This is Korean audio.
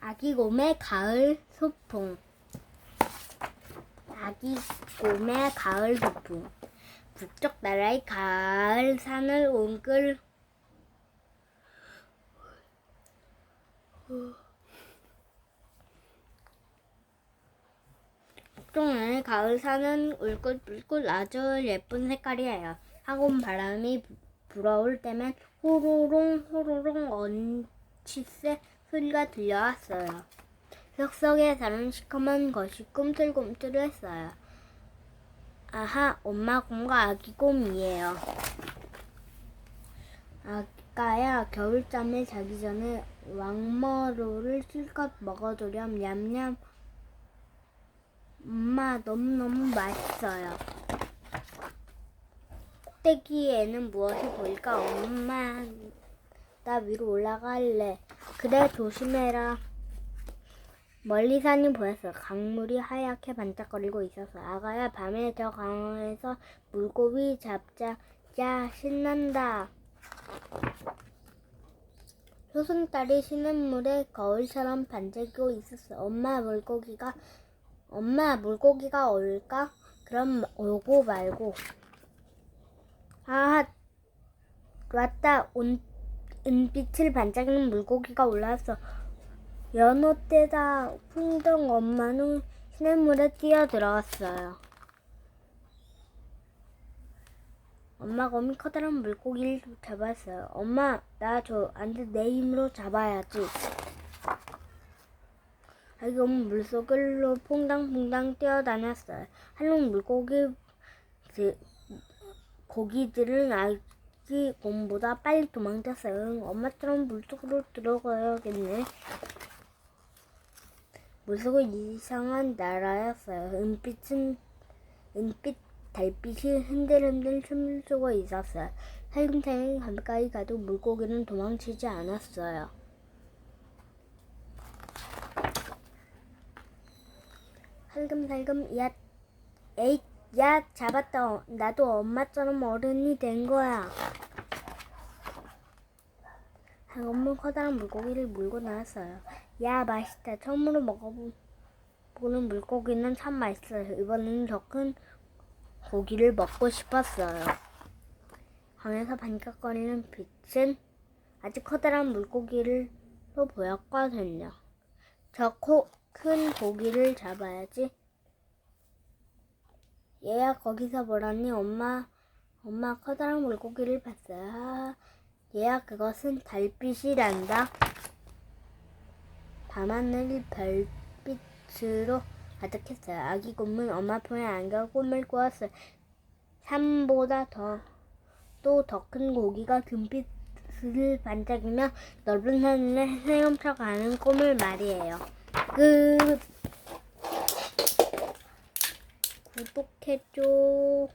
아기 곰의 가을 소풍. 아기 곰의 가을 소풍. 북쪽 나라의 가을 산을 옹글 북쪽 나라의 가을 산은 울긋불긋 아주 예쁜 색깔이에요. 하곤 바람이 부- 불어올 때면 호로롱 호로롱 언치새 소리가 들려왔어요. 흙 속에 사는 시커먼 것이 꿈틀꿈틀했어요. 아하, 엄마 곰과 아기 곰이에요. 아까야 겨울잠에 자기 전에 왕머루를 실컷 먹어두렴 냠냠. 엄마 너무너무 맛있어요. 꼭대기에는 무엇이 보일까? 엄마, 나 위로 올라갈래. 그래, 조심해라. 멀리 산이 보였어. 강물이 하얗게 반짝거리고 있었어. 아가야, 밤에 저 강에서 물고기 잡자. 야, 신난다. 소승달이 쉬는 물에 거울처럼 반짝이고 있었어. 엄마, 물고기가, 엄마, 물고기가 올까? 그럼 오고 말고. 아, 왔다. 온, 은빛을 반짝이는 물고기가 올라왔어. 연어 때다. 풍덩 엄마는 시냇물에 뛰어 들어갔어요. 엄마가 어미 커다란 물고기를 잡았어요. 엄마, 나 줘. 안 돼, 내 힘으로 잡아야지. 아기 곰은 물속으로 퐁당퐁당 뛰어다녔어요. 한롱 물고기, 그, 고기들은 아기 곰보다 빨리 도망쳤어요. 응, 엄마처럼 물속으로 들어가야겠네. 물속은 이상한 나라였어요. 은빛은 은빛 달빛이 흔들흔들 춤을 추고 있었어요. 살금살금 가까이 가도 물고기는 도망치지 않았어요. 살금살금 야, 에잇, 야 잡았다. 나도 엄마처럼 어른이 된 거야. 한엄마 커다란 물고기를 물고 나왔어요. 야 맛있다. 처음으로 먹어보는 물고기는 참 맛있어요. 이번에는 더 큰 고기를 먹고 싶었어요. 강에서 반짝거리는 빛은 아주 커다란 물고기를 또 보였거든요. 저 큰 고기를 잡아야지. 얘야 거기서 뭐라니 엄마 엄마 커다란 물고기를 봤어요. 얘야 그것은 달빛이란다. 밤하늘이 별빛으로 가득했어요. 아기 곰은 엄마 품에 안겨 꿈을 꾸었어요. 산보다 더 또 더 큰 고기가 금빛을 반짝이며 넓은 하늘에 헤엄쳐 가는 꿈을 말이에요. 끝. 구독해줘.